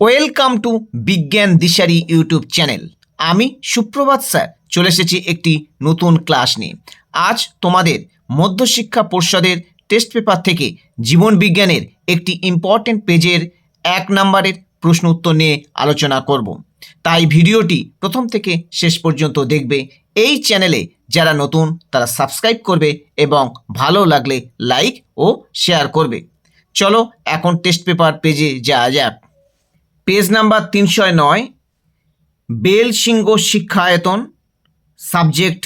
Welcome to বিজ্ঞান দিশারি YouTube channel আমি সুপ্রভাত স্যার, চলে এসেছি একটি নতুন ক্লাস নিয়ে। আজ তোমাদের মধ্যশিক্ষা পর্ষদের টেস্ট পেপার থেকে জীবন বিজ্ঞানের একটি ইম্পর্টেন্ট পেজের এক নম্বরের প্রশ্ন উত্তর নিয়ে আলোচনা করব। তাই ভিডিওটি প্রথম থেকে শেষ পর্যন্ত দেখবে। এই চ্যানেলে যারা নতুন, তারা সাবস্ক্রাইব করবে এবং ভালো লাগলে লাইক ও শেয়ার করবে। চলো এখন টেস্ট পেপার পেজে যাওয়া যাক। পেজ নাম্বার তিনশো নয়, বেল সিংহ শিক্ষায়তন, সাবজেক্ট,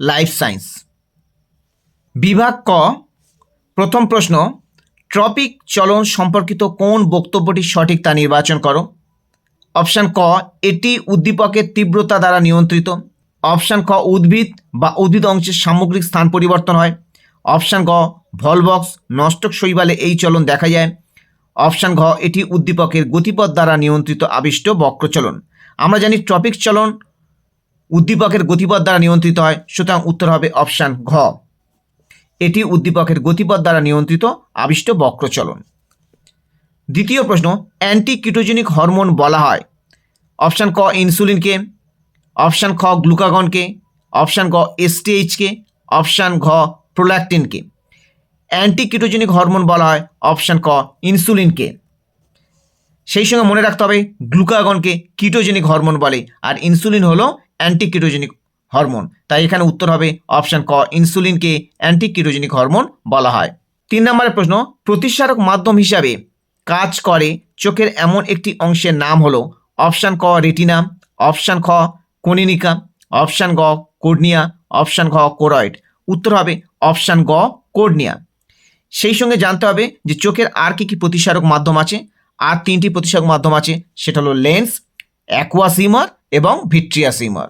লাইফ সায়েন্স। বিভাগ ক, প্রথম প্রশ্ন, ট্রপিক চলন সম্পর্কিত কোন বক্তব্যটি সঠিক তা নির্বাচন করো। অপশান ক, এটি উদ্দীপকের তীব্রতা দ্বারা নিয়ন্ত্রিত। অপশান ক উদ্ভিদ বা উদ্ভিদ অংশের সামগ্রিক স্থান পরিবর্তন হয়। অপশান ক ভলবক্স, নষ্টক শৈবালে এই চলন দেখা যায়। অপশান ঘ, এটি উদ্দীপকের গতিপথ দ্বারা নিয়ন্ত্রিত আবিষ্ট বক্রচলন। আমরা জানি ট্রপিক চলন উদ্দীপকের গতিপথ দ্বারা নিয়ন্ত্রিত হয়, সুতরাং উত্তর হবে অপশান ঘ। এটি উদ্দীপকের গতিপথ দ্বারা নিয়ন্ত্রিত আবিষ্ট বক্রচলন। দ্বিতীয় প্রশ্ন অ্যান্টি কিটোজেনিক হরমোন বলা হয়। অপশান ক ইনসুলিনকে অপশান খ গ্লুকাগনকে অপশান গ এসটিএইচকে অপশান ঘ প্রোল্যাক্টিনকে অ্যান্টি কিটোজেনিক হরমোন বলা হয় অপশান ক ইনসুলিনকে সেই সঙ্গে মনে রাখতে হবে গ্লুকাগনকে কিটোজেনিক হরমোন বলে, আর ইনসুলিন হলো অ্যান্টি কিটোজেনিক হরমোন তাই এখানে উত্তর হবে অপশান ক ইনসুলিনকে অ্যান্টি কিটোজেনিক হরমোন বলা হয়। তিন নম্বরের প্রশ্ন প্রতিসারক মাধ্যম হিসাবে কাজ করে চোখের এমন একটি অংশের নাম হলো অপশান ক রেটিনা অপশান খ, কনিনিকা অপশান গ, কোর্নিয়া অপশান ঘ কোরয়েড উত্তর হবে অপশান গ, কোর্নিয়া। সেই সঙ্গে জানতে হবে যে চোখের আর কি কি প্রতিসারক মাধ্যম আছে। আর তিনটি প্রতিসারক মাধ্যম আছে, সেটা হলো লেন্স অ্যাকুয়াসিমার এবং ভিট্রিয়াসিমার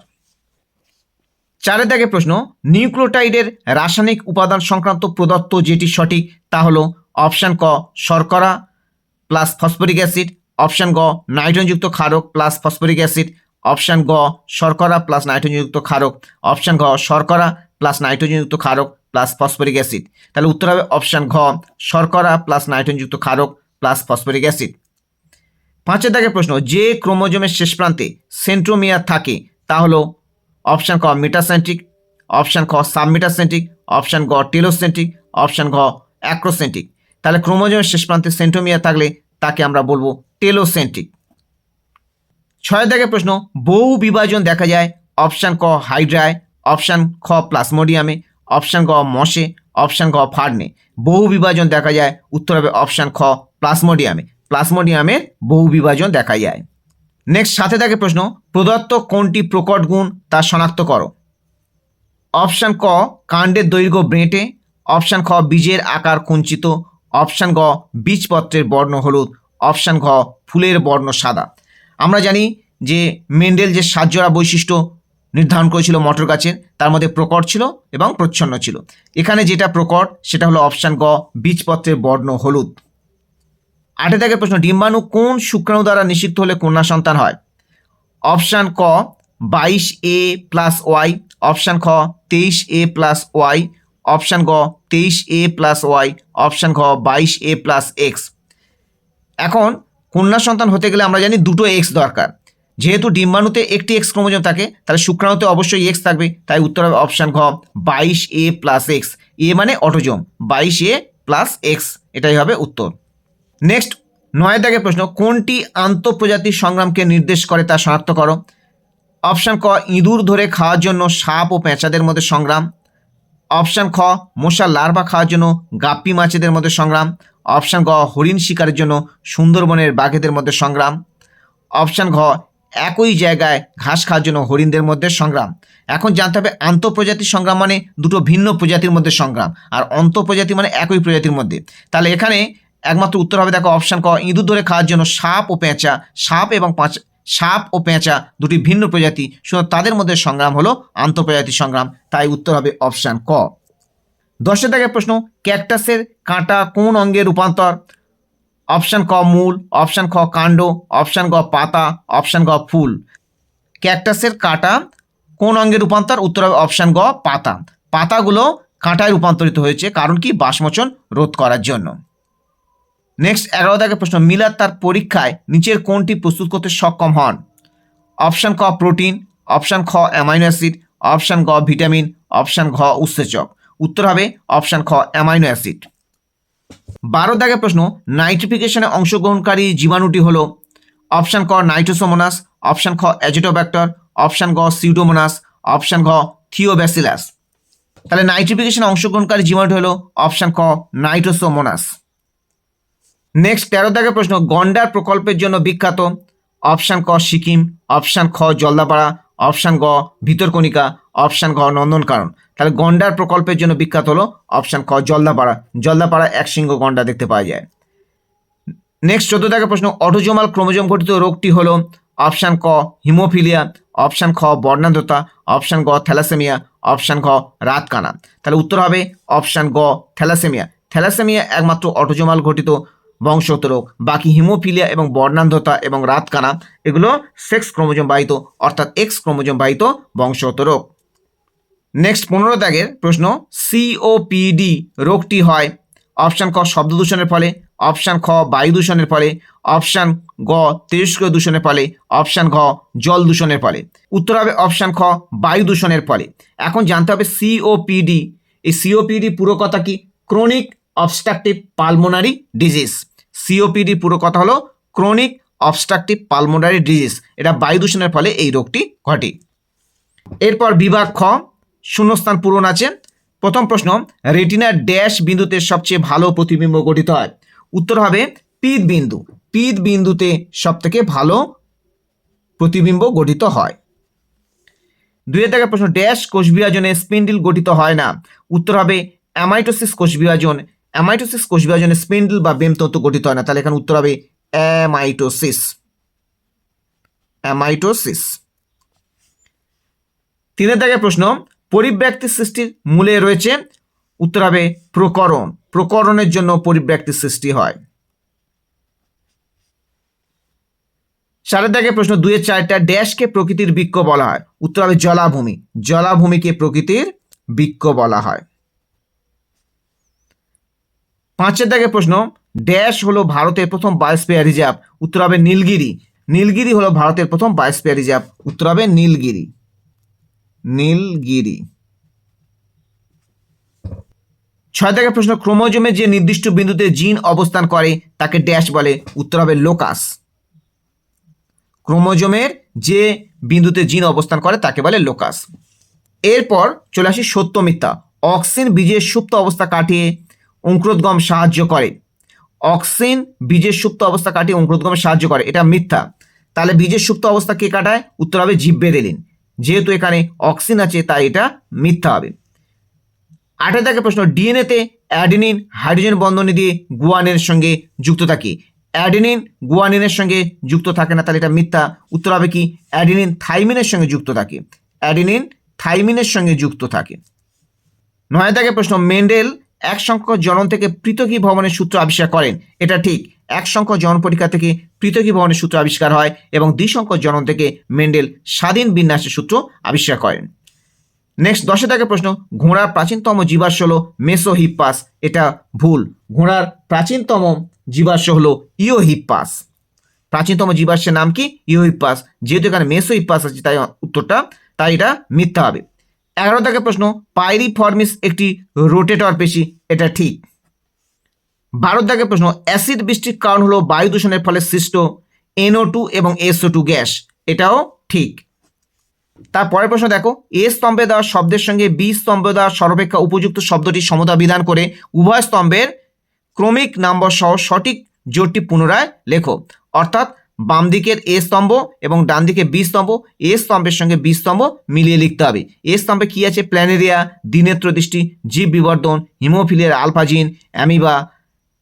চারের দাগে প্রশ্ন নিউক্লোটাইডের রাসায়নিক উপাদান সংক্রান্ত প্রদত্ত যেটি সঠিক তা হলো অপশান ক, শর্করা প্লাস ফসফরিক অ্যাসিড, অপশান গ, নাইট্রোজেনযুক্ত ক্ষারক প্লাস ফসফরিক অ্যাসিড, অপশান গ, শর্করা প্লাস নাইট্রোজেনযুক্ত ক্ষারক, অপশান ঘ শর্করা প্লাস নাইট্রোজেনযুক্ত ক্ষারক। প্লাস ফসফরিক অ্যাসিড তাহলে উত্তর হবে অপশান ঘ, শর্করা প্লাস নাইট্রোজনযুক্ত ক্ষারক প্লাস ফসফরিক অ্যাসিড পাঁচের দাগের প্রশ্ন, যে ক্রোমোজোমের শেষ প্রান্তে সেন্ট্রোমিয়ার থাকে, তা হলো অপশান ক মেটাসেন্ট্রিক অপশান খ সাবমেটাসেন্ট্রিক অপশান গ টেলোসেন্ট্রিক অপশান ঘ অ্যাক্রোসেন্ট্রিক তাহলে ক্রোমোজোমের শেষ প্রান্তে সেন্ট্রোমিয়ার থাকলে তাকে আমরা বলব টেলোসেন্ট্রিক ছয় দাগের প্রশ্ন, বহু বিভাজন দেখা যায় অপশান ক হাইড্রায় অপশান খ প্লাসমোডিয়ামে অপশান গ মশে অপশান গ ফার্নে। বহু বিভাজন দেখা যায়। উত্তর হবে অপশান খ প্লাসমোডিয়ামে। প্লাসমোডিয়ামে বহু বিভাজন দেখা যায়। নেক্সট সাথে থাকে প্রশ্ন, প্রদত্ত কোনটি প্রকট গুণ তা শনাক্ত করো। অপশান ক, কাণ্ডের দৈর্ঘ্য বেঁটে। অপশান খ, বীজের আকার কুঞ্চিত। অপশান গ, বীজপত্রের বর্ণ হলুদ। অপশান ঘ, ফুলের বর্ণ সাদা। আমরা জানি যে মেন্ডেল যে সাতজোড়া বৈশিষ্ট্য নির্ধারণ করেছিল মটর গাছের, তার মধ্যে প্রকট ছিল এবং প্রচ্ছন্ন ছিল। এখানে যেটা প্রকট, সেটা হলো অপশান গ, বীজপত্রের বর্ণ হলুদ। আটে থেকে প্রশ্ন, ডিম্বাণু কোন শুক্রাণু দ্বারা নিষিদ্ধ হলে কন্যা সন্তান হয়? অপশান ক, বাইশ এ প্লাস ওয়াই। অপশান খ, তেইশ এ প্লাস ওয়াই। অপশান গ, তেইশ এ প্লাস ওয়াই। অপশান ঘ বাইশ এ প্লাস এক্স এখন, কন্যা সন্তান হতে গেলে আমরা জানি দুটো এক্স দরকার। যেহেতু ডিম্বাণুতে একটি এক্স ক্রোমোজোম থাকে, তাহলে শুক্রাণুতে অবশ্যই এক্স থাকবে। তাই উত্তর হবে অপশান ঘ বাইশ এ প্লাস এক্স এ মানে অটোজোম, বাইশ এ প্লাস এক্স এটাই হবে উত্তর। নেক্সট নয় দাগের প্রশ্ন, কোনটি আন্তঃপ্রজাতির সংগ্রামকে নির্দেশ করে তা শনাক্ত করো? অপশান ক, ইঁদুর ধরে খাওয়ার জন্য সাপ ও পেঁচাদের মধ্যে সংগ্রাম। অপশান খ মশার লার্ভা খাওয়ার জন্য গাপ্পি মাছেদের মধ্যে সংগ্রাম। অপশান গ, হরিণ শিকারের জন্য সুন্দরবনের বাঘেদের মধ্যে সংগ্রাম। অপশান ঘ একই জায়গায় ঘাস খাওয়ার জন্য হরিণদের মধ্যে সংগ্রাম। এখন জানতে হবে আন্তঃপ্রজাতির সংগ্রাম মানে দুটো ভিন্ন প্রজাতির মধ্যে সংগ্রাম, আর অন্তঃপ্রজাতি মানে একই প্রজাতির মধ্যে। তাহলে এখানে একমাত্র উত্তর হবে, দেখো অপশান ক, ইঁদুর ধরে খাওয়ার জন্য সাপ ও পেঁচা। সাপ এবং পাঁচ, সাপ ও পেঁচা দুটি ভিন্ন প্রজাতি শুধু তাদের মধ্যে সংগ্রাম হলো আন্তঃপ্রজাতি সংগ্রাম, তাই উত্তর হবে অপশান ক। দশের দাগের প্রশ্ন ক্যাকটাসের কাঁটা কোন অঙ্গে রূপান্তর? অপশান ক মূল, অপশান খ কাণ্ড, অপশান গ পাতা, অপশান গ ফুল। ক্যাকটাসের কাঁটা কোন অঙ্গে রূপান্তর? উত্তর হবে অপশান গ পাতা। পাতাগুলো কাঁটায় রূপান্তরিত হয়েছে, কারণ কি? বাসমোচন রোধ করার জন্য। নেক্সট, এগারো দাগের প্রশ্ন মিলার তার পরীক্ষায় নিচের কোনটি প্রস্তুত করতে সক্ষম হন? অপশান ক প্রোটিন, অপশান খ অ্যামাইনো অ্যাসিড, অপশান গ ভিটামিন, অপশান ঘ উৎসেচক। উত্তর হবে অপশান খ অ্যামাইনো অ্যাসিড। বারো দাগের প্রশ্ন নাইট্রিফিকেশনে অংশগ্রহণকারী জীবাণুটি হলো অপশান ক নাইট্রোসোমোনাস অপশান খ অ্যাজিটোব্যাক্টর অপশান গ সিউডোমোনাস অপশান ঘ থিওব্যাসিলাস তাহলে নাইট্রিফিকেশনে অংশগ্রহণকারী জীবাণুটি হলো অপশান ক নাইট্রোসোমোনাস নেক্সট তেরো দাগের প্রশ্ন, গন্ডার প্রকল্পের জন্য বিখ্যাত অপশান ক সিকিম অপশান খ জলদাপাড়া অপশান গ, ভিতরকণিকা, অপশান ঘ, নন্দনকানন। তাহলে গন্ডার প্রকল্পের জন্য বিখ্যাত হলো অপশান খ জলদাপাড়া। জলদাপাড়া এক সিংহ গন্ডা দেখতে পাওয়া যায়। নেক্সট চোদ্দ দাগের প্রশ্ন, অটোজোমাল ক্রোমোজোম গঠিত রোগটি হলো অপশান ক, হিমোফিলিয়া, অপশান খ, বর্ণান্ধতা, অপশান গ, থ্যালাসেমিয়া, অপশান ঘ, রাতকানা। তাহলে উত্তর হবে অপশান গ, থ্যালাসেমিয়া। থ্যালাসেমিয়া একমাত্র অটোজোমাল ঘটিত বংশগত রোগ বাকি হিমোফিলিয়া এবং বর্ণান্ধতা এবং রাতকানা, এগুলো সেক্স ক্রোমোজোম বাহিত, অর্থাৎ এক্স ক্রোমোজোম বাহিত বংশগত রোগ নেক্সট পনেরো দাগের প্রশ্ন সিওপিডি রোগটি হয়। অপশান ক, শব্দ দূষণের ফলে। অপশান খ, বায়ু দূষণের ফলে। অপশান গ, তেজস্ক্রিয় দূষণের ফলে। অপশান ঘ, জল দূষণের ফলে। উত্তর হবে অপশান খ, বায়ু দূষণের ফলে। এখন জানতে হবে সিওপিডি এই সিওপিডি পুরো কথা কি? Chronic obstructive pulmonary disease COPD পুরো কথা হলো ক্রনিক অবস্ট্রাকটিভ পালমোনারি ডিজিজ এটা বায়ু দূষণের ফলে এই রোগটি ঘটে। এরপর বিভাগ খ, শূন্যস্থান পূরণ আছে। প্রথম প্রশ্ন রেটিনার ড্যাশ বিন্দুতে সবচেয়ে ভালো প্রতিবিম্ব গঠিত হয়? উত্তর হবে পিত বিন্দু। পিত বিন্দুতে সবথেকে ভালো প্রতিবিম্ব গঠিত হয়। দুই থেকে প্রশ্ন ড্যাশ কোষ বিভাজনে স্পিন্ডিল গঠিত হয় না। উত্তর হবে অ্যামাইটোসিস কোষ বিভাজন অ্যামাইটোসিস কোষ বিভাজনে স্পিন্ডল বা বেমতন্তু গঠিত হয় না। তাহলে এখানে উত্তর হবে অ্যামাইটোসিস অ্যামাইটোসিস তিনের দাগে প্রশ্ন, পরিব্যক্তি সৃষ্টির মূলে রয়েছে, উত্তর হবে প্রকরণ। প্রকরণের জন্য পরিব্যক্তি সৃষ্টি হয়। চারের দাগে প্রশ্ন দুয়ের চারটা ড্যাশকে প্রকৃতির বৃক্ষ বলা হয়। উত্তর হবে জলাভূমি। জলাভূমিকে প্রকৃতির বৃক্ষ বলা হয়। পাঁচের দাগে প্রশ্ন, ড্যাশ হলো ভারতের প্রথম বায়োস্পিয়ার রিজার্ভ, উত্তর হবে নীলগিরি। নীলগিরি হলো ভারতের প্রথম বায়োস্পিয়ার রিজার্ভ, উত্তর হবে নীলগিরি। নীলগিরি। ছয় থেকে প্রশ্ন ক্রোমোজোমে যে নির্দিষ্ট বিন্দুতে জিন অবস্থান করে, তাকে ড্যাশ বলে, উত্তর হবে লোকাস। ক্রোমোজোমের যে বিন্দুতে জিন অবস্থান করে, তাকে বলে লোকাস। এরপর চলে আসি সত্য মিথ্যা। অক্সিন বীজের সুপ্ত অবস্থা কাটিয়ে অঙ্কুরোদ্গম সাহায্য করে। অক্সিন বীজের সুপ্ত অবস্থা কাটিয়ে অঙ্কুরোদ্গমে সাহায্য করে। এটা মিথ্যা। তাহলে বীজের সুপ্ত অবস্থা কে কাটায়? উত্তর হবে জিব্বেরেলিন যেহেতু এখানে অক্সিন আছে, তাই এটা মিথ্যা হবে। আঠের দাগে প্রশ্ন, ডিএনএতে অ্যাডিনিন, হাইড্রোজেন বন্ধনী দিয়ে গুয়ানিনের সঙ্গে যুক্ত থাকে। অ্যাডেনিন, গুয়ানিনের সঙ্গে যুক্ত থাকে না, তাহলে এটা মিথ্যা। উত্তর হবে কি? অ্যাডেনিন থাইমিনের সঙ্গে যুক্ত থাকে। অ্যাডেনিন থাইমিনের সঙ্গে যুক্ত থাকে। নয় দাগে প্রশ্ন, মেন্ডেল এক সংখ্যক জনন থেকে পৃথকী ভবনের সূত্র আবিষ্কার করেন। এটা ঠিক, এক সংখ্যক জনন পরীক্ষা থেকে পৃথকী ভবনের সূত্র আবিষ্কার হয় এবং দ্বিসংখ্যক জনন থেকে মেন্ডেল স্বাধীন বিন্যাসের সূত্র আবিষ্কার করেন। নেক্সট দশে থাকে প্রশ্ন, ঘোড়ার প্রাচীনতম জীবাশ্ম হলো মেসোহিপ্পাস। এটা ভুল, ঘোড়ার প্রাচীনতম জীবাশ্ম হলো ইওহিপ্পাস প্রাচীনতম জীবাশ্মের নাম কি? ইওহিপ্পাস যেহেতু এখানে মেসোহিপ্পাস আছে, তাই উত্তরটা, তাই এটা মিথ্যা হবে। এগারো থেকে প্রশ্ন, পাইরিফর্মিস একটি রোটেটর পেশি, এটা ঠিক। বারো দাগের প্রশ্ন, অ্যাসিড বৃষ্টির কারণ হলো বায়ু দূষণের ফলে সৃষ্ট এনও টু এবং এসও টু গ্যাস, এটাও ঠিক। তারপরের প্রশ্ন দেখো, এ স্তম্ভে দেওয়া শব্দের সঙ্গে বি স্তম্ভে দেওয়া সর্বাপেক্ষা উপযুক্ত শব্দটি সমতা বিধান করে উভয় স্তম্ভের ক্রমিক নাম্বার সহ সঠিক জোটটি পুনরায় লেখো। অর্থাৎ বাম দিকের এ স্তম্ভ এবং ডান দিকে বি স্তম্ভ। এ স্তম্ভের সঙ্গে বি স্তম্ভ মিলিয়ে লিখতে হবে। এ স্তম্ভে কী আছে? প্ল্যানেরিয়া, দ্বিনেত্র দৃষ্টি জীব বিবর্ধন হিমোফিলিয়ার আলফাজিন, অ্যামিবা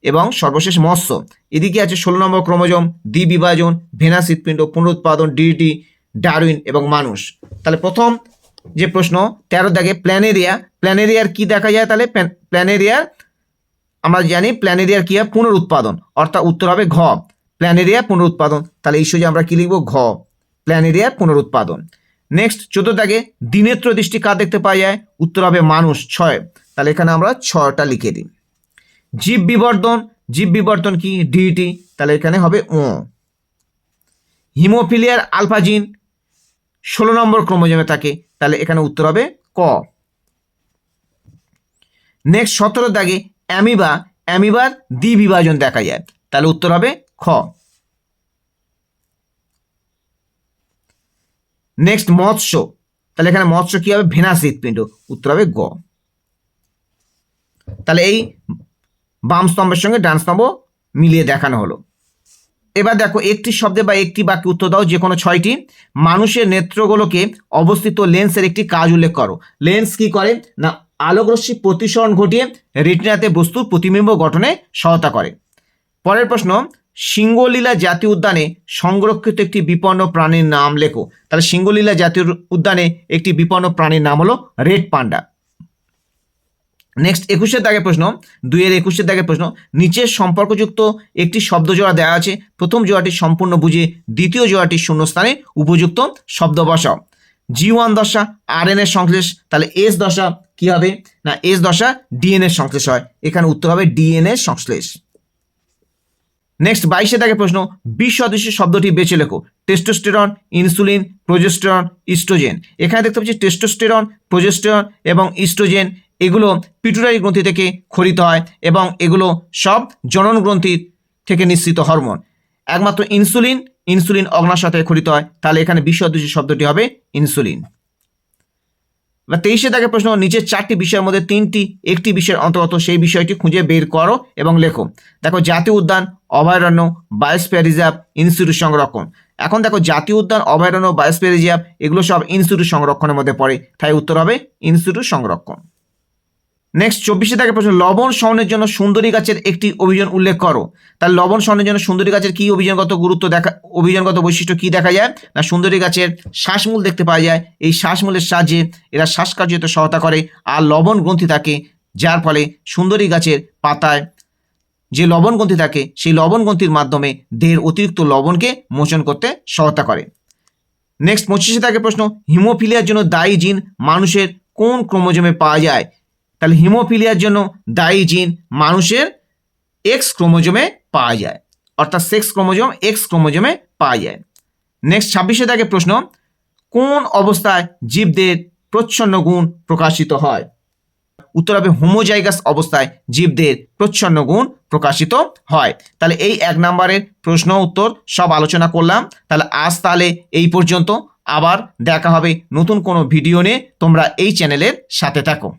এবং সর্বশেষ মৎস্য। এদিকে আছে ষোলো নম্বর ক্রোমোজোম, দ্বিবিভাজন, ভেনাস হৃৎপিণ্ড, পুনরুৎপাদন, ডিডিটি, ডারউইন এবং মানুষ। তাহলে প্রথম যে প্রশ্ন, তেরো দাগে প্ল্যানেরিয়া, প্ল্যানেরিয়ার কি দেখা যায় তাহলে? প্ল্যানেরিয়ার, আমরা জানি প্ল্যানেরিয়ার কি হয়? পুনরুৎপাদন। অর্থাৎ উত্তর হবে ঘ। প্ল্যানেরিয়া পুনরুৎপাদন তাহলে এই সোজা আমরা কি লিখব ঘ প্ল্যানেরিয়ার পুনরুৎপাদন নেক্সট চোদ্দ দাগে দিনেত্র দৃষ্টি কার দেখতে পাওয়া যায় উত্তর হবে মানুষ ছয় তাহলে এখানে আমরা ছয়টা লিখে দিই জীব বিবর্ধন জীব বিবর্তন কি ডিটি তাহলে এখানে হবে ও হিমোফিলিয়ার আলফাজিন ষোলো নম্বর ক্রোমোজোমে থাকে। তাহলে এখানে উত্তর হবে ক। নেক্সট সতেরো দাগে অ্যামিবা, অ্যামিবার দ্বিবিভাজন দেখা যায় তাহলে উত্তর হবে খ। নেক্সট মৎস্য। তাহলে এখানে মৎস্য কি হবে? ভেনাস হৃৎপিণ্ড। উত্তর হবে গ। তাহলে এই বাম স্তম্ভের সঙ্গে ডান স্তম্ভ মিলিয়ে দেখানো হলো। এবার দেখো, একটি শব্দে বা একটি বাক্যে উত্তর দাও যে কোনো ছয়টি। মানুষের নেত্রগুলোকে অবস্থিত লেন্সের একটি কাজ উল্লেখ করো। লেন্স কি করে? না, আলোকরশ্মি প্রতিসরণ ঘটিয়ে রেটিনাতে বস্তুর প্রতিবিম্ব গঠনে সহায়তা করে। পরের প্রশ্ন সিঙ্গলীলা জাতীয় উদ্যানে সংরক্ষিত একটি বিপন্ন প্রাণীর নাম লেখো। তাহলে সিঙ্গলীলা জাতীয় উদ্যানে একটি বিপন্ন প্রাণীর নাম হলো রেড পান্ডা। নেক্সট একুশের দাগের প্রশ্ন। দুইয়ের একুশের দাগের প্রশ্ন। নিচের সম্পর্কযুক্ত একটি শব্দ জোড়া দেওয়া আছে। প্রথম জোড়াটি সম্পূর্ণ বুঝে দ্বিতীয় জোড়াটির শূন্যস্থানে উপযুক্ত শব্দ বসাও। জি ওয়ান দশা আর এর সংশ্লেষ। তাহলে এস দশা কি হবে? না এস দশা ডিএনএর সংশ্লেষ হয়। এখানে উত্তর হবে ডিএনএ সংশ্লেষ। নেক্সট বাইশে দাগের প্রশ্ন বিশ শব্দটি বেছে লেখো। টেস্টোস্টেরন ইনসুলিন প্রোজেস্টেরন ইস্ট্রোজেন এখানে দেখতে পাচ্ছি টেস্টোস্টেরন প্রোজেস্টেরন এবং ইস্ট্রোজেন এগুলো পিটুরারি গ্রন্থি থেকে খরিত হয় এবং এগুলো সব জনন গ্রন্থি থেকে নিঃসৃত হরমোন। একমাত্র ইনসুলিন ইনসুলিন অগ্নাশয় থেকে খরিত হয়। তাহলে এখানে বিশ সদস্য শব্দটি হবে ইনসুলিন বা তেইশে দাগের প্রশ্ন, নিচের চারটি বিষয়ের মধ্যে তিনটি, একটি বিষয়ের অন্তর্গত, সেই বিষয়টি খুঁজে বের করো এবং লেখো। দেখো, জাতীয় উদ্যান, অভয়ারণ্য বায়োস্পিয়ার রিজার্ভ ইনস্টিটিউট সংরক্ষণ। এখন দেখো, জাতীয় উদ্যান, অভয়ারণ্য বায়োস্পিয়ার রিজার্ভ এগুলো সব ইনস্টিটিউট সংরক্ষণের মধ্যে পড়ে। তাই উত্তর হবে, ইনস্টিটিউট সংরক্ষণ। নেক্সট চব্বিশে দাগের প্রশ্ন, লবণ সহনের জন্য সুন্দরী গাছের একটি অভিযান উল্লেখ করো। তাহলে লবণ সহনের জন্য সুন্দরী গাছের কি অভিযানগত গুরুত্ব দেখা, অভিযানগত বৈশিষ্ট্য কি দেখা যায়? না, সুন্দরী গাছের শ্বাসমূল দেখতে পাওয়া যায়। এই শ্বাসমূলের সাহায্যে এরা শ্বাসকার্যতে সহায়তা করে, আর লবণ গ্রন্থি থাকে, যার ফলে সুন্দরী গাছের পাতায় যে লবণ গ্রন্থি থাকে, সেই লবণ গ্রন্থির মাধ্যমে দেহের অতিরিক্ত লবণকে মোচন করতে সহায়তা করে। নেক্সট পঁচিশে থাকে প্রশ্ন, হিমোফিলিয়ার জন্য দায়ী জিন মানুষের কোন ক্রোমোজোমে পাওয়া যায়? তাহলে হিমোফিলিয়ার জন্য দায়ী জিন মানুষের এক্স ক্রোমোজোমে পাওয়া যায়। অর্থাৎ সেক্স ক্রোমোজোম এক্স ক্রোমোজোমে পাওয়া যায়। নেক্সট ছাব্বিশে থাকে প্রশ্ন, কোন অবস্থায় জীবদের প্রচ্ছন্ন গুণ প্রকাশিত হয়? উত্তর হবে হোমোজাইগাস অবস্থায় জীবদের প্রচ্ছন্ন গুণ প্রকাশিত হয়। তাহলে এই এক নম্বরের প্রশ্ন উত্তর, সব আলোচনা করলাম। তাহলে আজ তাহলে এই পর্যন্ত। আবার দেখা হবে নতুন কোনো ভিডিও নিয়ে। তোমরা এই চ্যানেলের সাথে থাকো।